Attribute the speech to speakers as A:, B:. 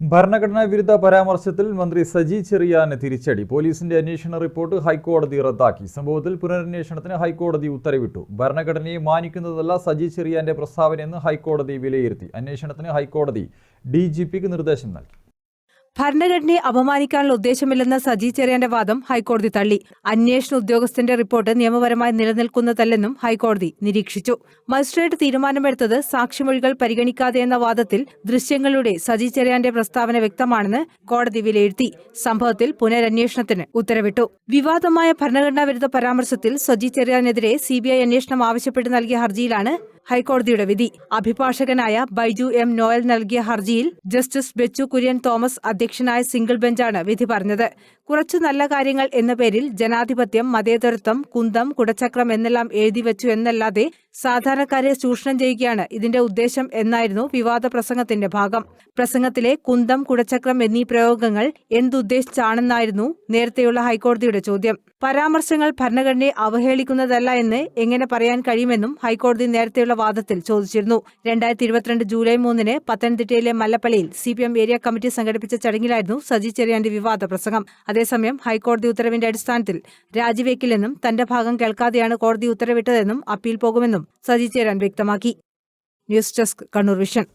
A: ഭരണഘടനാ വിരുദ്ധ പരാമർശത്തിൽ മന്ത്രി സജി ചെറിയാന് തിരിച്ചടി. പോലീസിന്റെ അന്വേഷണ റിപ്പോർട്ട് ഹൈക്കോടതി റദ്ദാക്കി. സംഭവത്തിൽ പുനരന്വേഷണത്തിന് ഹൈക്കോടതി ഉത്തരവിട്ടു. ഭരണഘടനയെ മാനിക്കുന്നതല്ല സജി ചെറിയാന്റെ പ്രസ്താവനയെന്ന് ഹൈക്കോടതി വിലയിരുത്തി. അന്വേഷണത്തിന് ഹൈക്കോടതി ഡി നിർദ്ദേശം നൽകി.
B: ഭരണഘടനയെ അപമാനിക്കാനുള്ള ഉദ്ദേശമില്ലെന്ന സജി ചെറിയാന്റെ വാദം ഹൈക്കോടതി തള്ളി. അന്വേഷണ ഉദ്യോഗസ്ഥന്റെ റിപ്പോർട്ട് നിയമപരമായി നിലനിൽക്കുന്നതല്ലെന്നും ഹൈക്കോടതി നിരീക്ഷിച്ചു. മജിസ്ട്രേറ്റ് തീരുമാനമെടുത്തത് സാക്ഷിമൊഴികൾ പരിഗണിക്കാതെ എന്ന വാദത്തിൽ ദൃശ്യങ്ങളിലൂടെ സജി ചെറിയാന്റെ പ്രസ്താവന വ്യക്തമാണെന്ന് കോടതി വിലയിരുത്തി. സംഭവത്തിൽ പുനരന്വേഷണത്തിന് ഉത്തരവിട്ടു. വിവാദമായ ഭരണഘടനാ വിരുദ്ധ പരാമർശത്തിൽ സജി ചെറിയാനെതിരെ സിബിഐ അന്വേഷണം ആവശ്യപ്പെട്ട് നൽകിയ ഹർജിയിലാണ് ഹൈക്കോടതിയുടെ വിധി. അഭിഭാഷകനായ ബൈജു എം. നോയൽ നൽകിയ ഹർജിയിൽ ജസ്റ്റിസ് ബെച്ചു കുര്യൻ തോമസ് അധ്യക്ഷനായ സിംഗിൾ ബെഞ്ചാണ് വിധി പറഞ്ഞത്. കുറച്ചു നല്ല കാര്യങ്ങൾ എന്ന പേരിൽ ജനാധിപത്യം മതേതരത്വം കുന്തം കുടച്ചക്രം എന്നെല്ലാം എഴുതി വെച്ചു എന്നല്ലാതെ സാധാരണക്കാരെ ചൂഷണം ചെയ്യുകയാണ് ഇതിന്റെ ഉദ്ദേശം എന്നായിരുന്നു വിവാദ പ്രസംഗത്തിന്റെ ഭാഗം. പ്രസംഗത്തിലെ കുന്തം കുടച്ചക്രം എന്നീ പ്രയോഗങ്ങൾ എന്തുദ്ദേശിച്ചാണെന്നായിരുന്നു നേരത്തെയുള്ള ഹൈക്കോടതിയുടെ ചോദ്യം. പരാമർശങ്ങൾ ഭരണഘടനയെ അവഹേളിക്കുന്നതല്ല എന്ന് എങ്ങനെ പറയാൻ കഴിയുമെന്നും ഹൈക്കോടതി നേരത്തെയുള്ള വാദത്തിൽ ചോദിച്ചിരുന്നു. രണ്ടായിരത്തി ഇരുപത്തിരണ്ട് ജൂലൈ മൂന്നിന് പത്തനംതിട്ടയിലെ മല്ലപ്പള്ളിയിൽ C P M area committee സംഘടിപ്പിച്ച ചടങ്ങിലായിരുന്നു സജി ചെറിയാന്റെ വിവാദ പ്രസംഗം. അതേസമയം ഹൈക്കോടതി ഉത്തരവിന്റെ അടിസ്ഥാനത്തിൽ രാജിവെക്കില്ലെന്നും തന്റെ ഭാഗം കേൾക്കാതെയാണ് കോടതി ഉത്തരവിട്ടതെന്നും അപ്പീൽ പോകുമെന്നും സജി ചെറിയാൻ വ്യക്തമാക്കി. News desk Kannur vision.